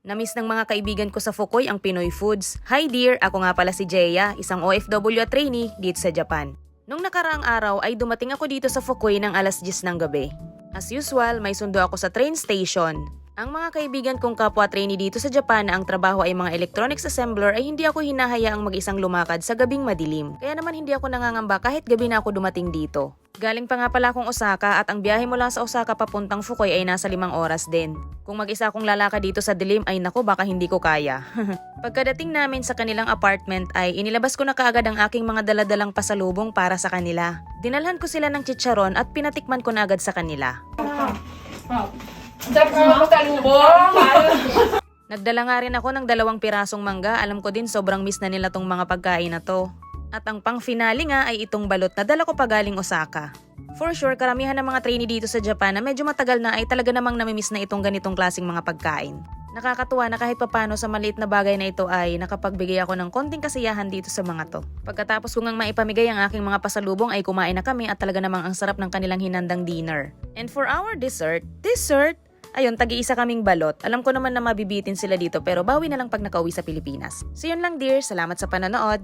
Namiss ng mga kaibigan ko sa Fukoy ang Pinoy Foods. Hi dear, ako nga pala si Jeya, isang OFW trainee dito sa Japan. Nung nakaraang araw ay dumating ako dito sa Fukoy ng alas 10 ng gabi. As usual, may sundo ako sa train station. Ang mga kaibigan kong kapwa trainee dito sa Japan na ang trabaho ay mga electronics assembler ay hindi ako hinahayaang mag-isang lumakad sa gabing madilim. Kaya naman hindi ako nangangamba kahit gabi na ako dumating dito. Galing pa nga pala akong Osaka at ang biyahe mula sa Osaka papuntang Fukoy ay nasa limang oras din. Kung mag-isa akong lalakad dito sa dilim ay nako baka hindi ko kaya. Pagkadating namin sa kanilang apartment ay inilabas ko na kaagad ang aking mga daladalang pasalubong para sa kanila. Dinalhan ko sila ng chicharon at pinatikman ko na agad sa kanila. Nagdala nga rin ako ng dalawang pirasong mangga. Alam ko din sobrang miss na nila tong mga pagkain na to. At ang pang finale nga ay itong balot na dala ko pa galing Osaka. For sure, karamihan ng mga trainee dito sa Japan na medyo matagal na ay talaga namang namimiss na itong ganitong klasing mga pagkain. Nakakatuwa na kahit papano sa maliit na bagay na ito ay nakapagbigay ako ng konting kasiyahan dito sa mga to. Pagkatapos ko ngang maipamigay ang aking mga pasalubong ay kumain na kami at talaga namang ang sarap ng kanilang hinandang dinner. And for our dessert, dessert, Ayun, tagi-isa kaming balot. Alam ko naman na mabibitin sila dito pero bawi na lang pag nakauwi sa Pilipinas. So yun lang dear, salamat sa panonood.